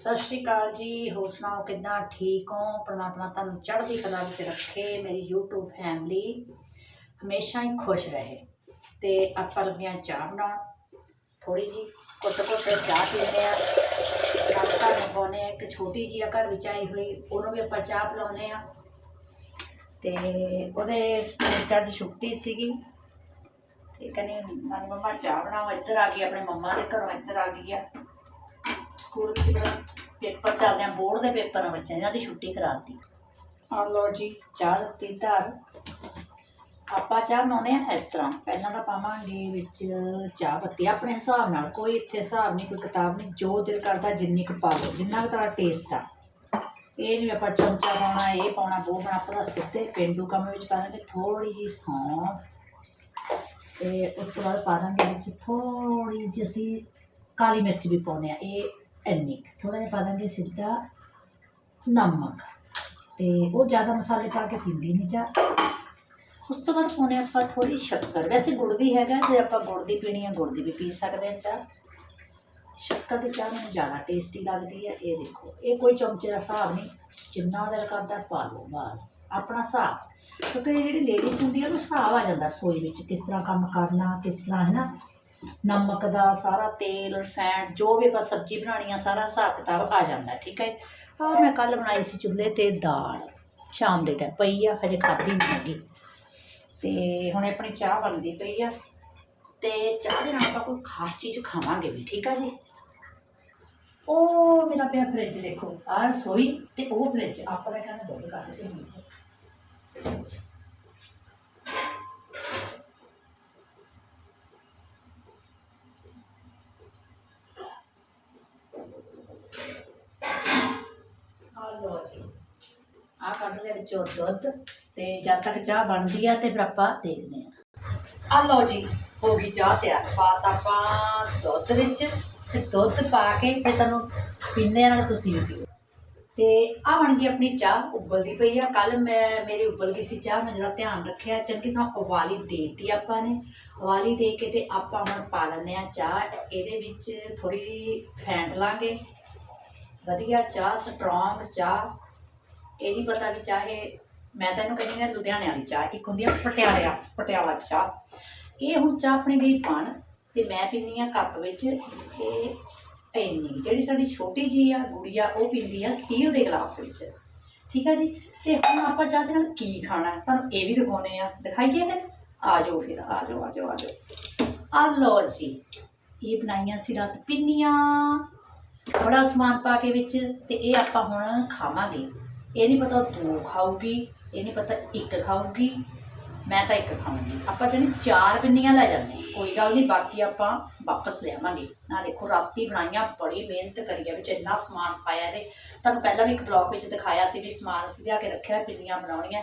ਸਤਿ ਸ਼੍ਰੀ ਅਕਾਲ ਜੀ, ਹੋਰ ਸੁਣਾਓ ਕਿੱਦਾਂ? ਠੀਕ ਹੋ? ਪ੍ਰਮਾਤਮਾ ਤੁਹਾਨੂੰ ਚੜ੍ਹਦੀ ਕਲਾ ਵਿੱਚ ਰੱਖੇ, ਮੇਰੀ YouTube ਫੈਮਿਲੀ ਹਮੇਸ਼ਾ ਹੀ ਖੁਸ਼ ਰਹੇ। ਤੇ ਆਪਾਂ ਲੱਗੀਆਂ ਚਾਹ ਬਣਾਉਣ। ਥੋੜੀ ਜੀ ਕੁੱਟ ਕੁੱਟ ਚਾਹ ਪੀਂਦੇ ਆ ਨਾਸ਼ਤਾ ਬਣਾਉਣੇ ਆ ਇੱਕ ਛੋਟੀ ਜਿਹੀ ਆ, ਘਰ ਵਿੱਚ ਆਈ ਹੋਈ, ਉਹਨੂੰ ਵੀ ਆਪਾਂ ਚਾਹ ਪਿਲਾਉਂਦੇ ਆ ਤੇ ਉਹਦੇ ਸਪੀਕਰ ਦੀ ਛੁੱਟੀ ਸੀਗੀ। ਤੇ ਕਹਿੰਦੇ ਨਾਨੀ ਮੰਮਾ ਚਾਹ ਬਣਾਓ, ਇੱਧਰ ਆ ਗਈ, ਆਪਣੇ ਮੰਮਾ ਦੇ ਘਰੋਂ ਇੱਧਰ ਆ ਗਈ ਆ। ਸਕੂਲ ਵਿੱਚ ਜਿਹੜਾ ਪੇਪਰ ਚੱਲਦੇ ਆ ਬੋਰਡ ਦੇ ਪੇਪਰ ਆ ਬੱਚਿਆਂ ਦੇ, ਇਹਨਾਂ ਦੀ ਛੁੱਟੀ ਕਰਾਤੀ। ਆ ਲੋ ਜੀ ਚਾਹ ਦਿੱਤੀ ਧਰ। ਆਪਾਂ ਚਾਹ ਬਣਾਉਂਦੇ ਆ ਇਸ ਤਰ੍ਹਾਂ ਪਹਿਲਾਂ ਤਾਂ ਪਾਵਾਂਗੇ ਵਿੱਚ ਚਾਹ ਪੱਤੀ ਆਪਣੇ ਹਿਸਾਬ ਨਾਲ ਕੋਈ ਇੱਥੇ ਹਿਸਾਬ ਨਹੀਂ ਕੋਈ ਕਿਤਾਬ ਨਹੀਂ ਜੋ ਦਿਲ ਕਰਦਾ ਜਿੰਨੀ ਕੁ ਪਾ ਲਓ ਜਿੰਨਾ ਕੁ ਤੁਹਾਡਾ ਟੇਸਟ ਆ। ਇਹ ਨਹੀਂ ਆਪਾਂ ਚਮਚਾ ਪਾਉਣਾ ਇਹ ਪਾਉਣਾ ਉਹ ਪਾਉਣਾ ਆਪਾਂ ਤਾਂ ਸਿੱਧੇ ਪੇਂਡੂ ਕੰਮ ਵਿੱਚ ਪਾਵਾਂਗੇ ਥੋੜੀ ਜੀ ਸੌਂਫ। ਤੇ ਉਸ ਤੋਂ ਬਾਅਦ ਪਾ ਦਾਂਗੇ ਵਿੱਚ ਥੋੜੀ ਜਿਹੀ ਅਸੀਂ ਕਾਲੀ ਮਿਰਚ ਵੀ ਪਾਉਂਦੇ ਆ ਇਹ ਇੰਨੀ ਥੋੜਾ ਜਿਹਾ ਪਾ ਦਾਂਗੇ ਸਿੱਧਾ ਨਮਕ ਤੇ ਉਹ ਜ਼ਿਆਦਾ ਮਸਾਲੇ ਪਾ ਕੇ ਪੀਂਦੀ ਨਹੀਂ ਚਾਹ। ਉਸ ਤੋਂ ਬਾਅਦ ਪਾਉਣੇ ਆਪਾਂ ਥੋੜੀ ਸ਼ੱਕਰ। ਵੈਸੇ ਗੁੜ ਵੀ ਹੈਗਾ, ਜੇ ਆਪਾਂ ਗੁੜ ਦੀ ਪੀਣੀ ਹੈ ਗੁੜ ਦੀ ਵੀ ਪੀ ਸਕਦੇ ਹਾਂ ਚਾਹ। ਸ਼ੱਕਰ ਦੀ ਚਾਹ ਨੂੰ ਜ਼ਿਆਦਾ ਟੇਸਟੀ ਲੱਗਦੀ ਹੈ ਇਹ ਦੇਖੋ। ਇਹ ਕੋਈ ਚਮਚੇ ਦਾ ਹਿਸਾਬ ਨਹੀਂ ਜਿੰਨਾ ਦਿਲ ਕਰਦਾ ਪਾ ਲਓ, ਬਸ। ਆਪਣਾ ਹਿਸਾਬ। ਕਿਉਂਕਿ ਜਿਹੜੀ ਲੇਡੀਜ਼ ਹੁੰਦੀ ਹੈ ਉਹਨੂੰ ਹਿਸਾਬ ਆ ਜਾਂਦਾ ਰਸੋਈ ਵਿੱਚ ਕਿਸ ਤਰ੍ਹਾਂ ਕੰਮ ਕਰਨਾ, ਕਿਸ ਤਰ੍ਹਾਂ, ਹੈ ਨਾ? ਨਮਕ ਦਾ ਸਾਰਾ ਤੇਲ ਰਿਫਾਈਂਡ ਜੋ ਵੀ ਆਪਾਂ ਸਬਜ਼ੀ ਬਣਾਉਣੀ ਆ, ਸਾਰਾ ਹਿਸਾਬ ਕਿਤਾਬ ਆ ਜਾਂਦਾ, ਠੀਕ ਹੈ? ਆਹ ਮੈਂ ਕੱਲ ਬਣਾਈ ਸੀ ਚੁੱਲ੍ਹੇ ਤੇ ਦਾਲ, ਸ਼ਾਮ ਦੇ ਟਾਈਮ ਪਈ ਆ, ਹਜੇ ਖਾਧੀ ਨਹੀਂ ਹੈਗੀ। ਤੇ ਹੁਣ ਆਪਣੀ ਚਾਹ ਬਣਦੀ ਪਈ ਆ, ਤੇ ਚਾਹ ਦੇ ਨਾਲ ਆਪਾਂ ਕੋਈ ਖਾਸ ਚੀਜ਼ ਖਾਵਾਂਗੇ ਵੀ, ਠੀਕ ਆ ਜੀ? ਉਹ ਮੇਰਾ ਪਿਆ ਫ੍ਰਿਜ ਦੇਖੋ, ਆਹ ਰਸੋਈ ਤੇ ਉਹ ਫ੍ਰਿਜ ਆਪਾਂ ਦਾ ਦੁੱਧ ਕੱਢ ਕੇ ਨਹੀਂ ਆ ਜੀ ਆ ਕੱਢ ਲਿਆ ਵਿੱਚੋਂ ਦੁੱਧ ਤੇ ਜਦ ਤੱਕ ਚਾਹ ਬਣਦੀ ਆ ਤੇ ਫਿਰ ਆਪਾਂ ਦੇਖਦੇ ਆ। ਆ ਲੋ ਜੀ, ਹੋ ਗਈ ਚਾਹ ਤਿਆਰ। ਪਾਤਾ ਆਪਾਂ ਦੁੱਧ ਵਿੱਚ ਤੇ ਦੁੱਧ ਪਾ ਕੇ ਤੇ ਤੁਹਾਨੂੰ ਪੀਣੇ ਨਾਲ ਤੁਸੀਂ ਵੀ ਪੀਓ। ਤੇ ਆ ਬਣ ਗਈ ਆਪਣੀ ਚਾਹ, ਉਬਲਦੀ ਪਈ ਆ। ਕੱਲ ਮੈਂ, ਮੇਰੀ ਉਬਲ ਗਈ ਸੀ ਚਾਹ, ਮੈਂ ਜਿਹੜਾ ਧਿਆਨ ਰੱਖਿਆ, ਚੰਗੀ ਤਰ੍ਹਾਂ ਉਬਾਲੀ ਦੇਤੀ ਆਪਾਂ ਨੇ। ਉਬਾਲੀ ਦੇ ਕੇ ਤੇ ਆਪਾਂ ਹੁਣ ਪਾ ਲੈਂਦੇ ਆ ਚਾਹ। ਇਹਦੇ ਵਿੱਚ ਥੋੜੀ ਫੈਂਟ ਲਾਂਗੇ। ਵਧੀਆ, ਚਾਹ ਸਟਰੋਂਗ ਚਾਹ। ਇਹ ਨਹੀਂ ਪਤਾ ਵੀ ਚਾਹੇ, ਮੈਂ ਤੈਨੂੰ ਕਹਿੰਦੀ ਹਾਂ ਲੁਧਿਆਣੇ ਵਾਲੀ ਚਾਹ, ਇੱਕ ਹੁੰਦੀ ਆ ਪਟਿਆਲਾ ਪਟਿਆਲਾ ਚਾਹ। ਇਹ ਹੁਣ ਚਾਹ ਆਪਣੀ ਗਈ ਬਣ ਤੇ ਮੈਂ ਪੀਂਦੀ ਆ ਕੱਪ ਵਿੱਚ, ਤੇ ਇੰਨੀ ਜਿਹੜੀ ਸਾਡੀ ਛੋਟੀ ਜੀ ਆ ਗੁੜੀਆ, ਉਹ ਪੀਂਦੀ ਆ ਸਟੀਲ ਦੇ ਗਲਾਸ ਵਿੱਚ। ਠੀਕ ਆ ਜੀ? ਤੇ ਹੁਣ ਆਪਾਂ ਚਾਹ ਦੇ ਨਾਲ ਕੀ ਖਾਣਾ? ਤੁਹਾਨੂੰ ਇਹ ਵੀ ਦਿਖਾਉਣੇ ਆ ਦਿਖਾਈਏ ਫਿਰ? ਆ ਜਾਓ ਫਿਰ, ਆ ਜਾਓ ਆ ਜਾਓ ਆ ਜਾਓ। ਆ ਲਓ ਜੀ, ਇਹ ਬਣਾਈਆਂ ਸੀ ਰਾਤ ਪਿੰਨੀਆਂ। ਬੜਾ ਸਮਾਨ ਪਾ ਕੇ ਵਿੱਚ ਤੇ ਇਹ ਆਪਾਂ ਹੁਣ ਖਾਵਾਂਗੇ। ਇਹ ਨਹੀਂ ਪਤਾ ਦੋ ਖਾਊਗੀ, ਇਹ ਨਹੀਂ ਪਤਾ ਇੱਕ ਖਾਊਗੀ, ਮੈਂ ਤਾਂ ਇੱਕ ਖਾਵਾਂਗੀ। ਆਪਾਂ ਜਣੀ ਚਾਰ ਪਿੰਨੀਆਂ ਲੈ ਜਾਂਦੇ ਹਾਂ। ਕੋਈ ਗੱਲ ਨਹੀਂ ਬਾਕੀ ਆਪਾਂ ਵਾਪਸ ਲਿਆਵਾਂਗੇ। ਨਾ ਦੇਖੋ, ਰਾਤੀ ਬਣਾਈਆਂ, ਬੜੀ ਮਿਹਨਤ ਕਰੀ ਆ, ਵਿੱਚ ਇੰਨਾ ਸਮਾਨ ਪਾਇਆ ਤੇ ਤੁਹਾਨੂੰ ਪਹਿਲਾਂ ਵੀ ਇੱਕ ਬਲੌਗ ਵਿੱਚ ਦਿਖਾਇਆ ਸੀ ਵੀ ਸਮਾਨ ਅਸੀਂ ਲਿਆ ਕੇ ਰੱਖਿਆ, ਪਿੰਨੀਆਂ ਬਣਾਉਣੀਆਂ।